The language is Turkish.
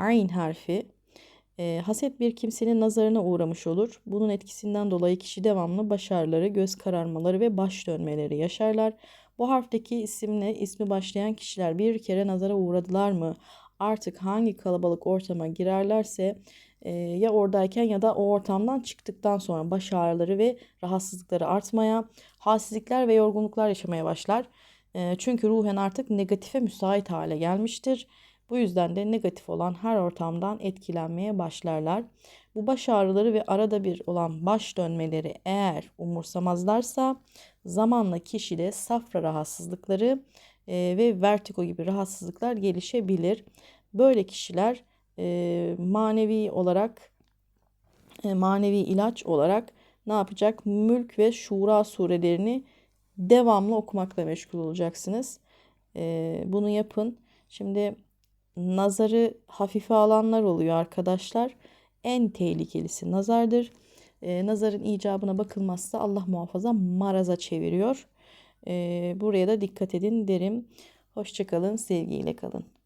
ayn harfi e, haset bir kimsenin nazarına uğramış olur. Bunun etkisinden dolayı kişi devamlı baş ağrıları, göz kararmaları ve baş dönmeleri yaşarlar. Bu harfteki isimle ismi başlayan kişiler bir kere nazara uğradılar mı? Artık hangi kalabalık ortama girerlerse e, ya oradayken ya da o ortamdan çıktıktan sonra baş ağrıları ve rahatsızlıkları artmaya, halsizlikler ve yorgunluklar yaşamaya başlar. E, çünkü ruhen artık negatife müsait hale gelmiştir. Bu yüzden de negatif olan her ortamdan etkilenmeye başlarlar. Bu baş ağrıları ve arada bir olan baş dönmeleri eğer umursamazlarsa zamanla kişide safra rahatsızlıkları e, ve vertigo gibi rahatsızlıklar gelişebilir. Böyle kişiler e, manevi olarak e, manevi ilaç olarak ne yapacak? Mülk ve Şura surelerini devamlı okumakla meşgul olacaksınız. Bunu yapın. Şimdi nazarı hafife alanlar oluyor arkadaşlar. En tehlikelisi nazardır. E, nazarın icabına bakılmazsa Allah muhafaza maraza çeviriyor. E, buraya da dikkat edin derim. Hoşçakalın, sevgiyle kalın.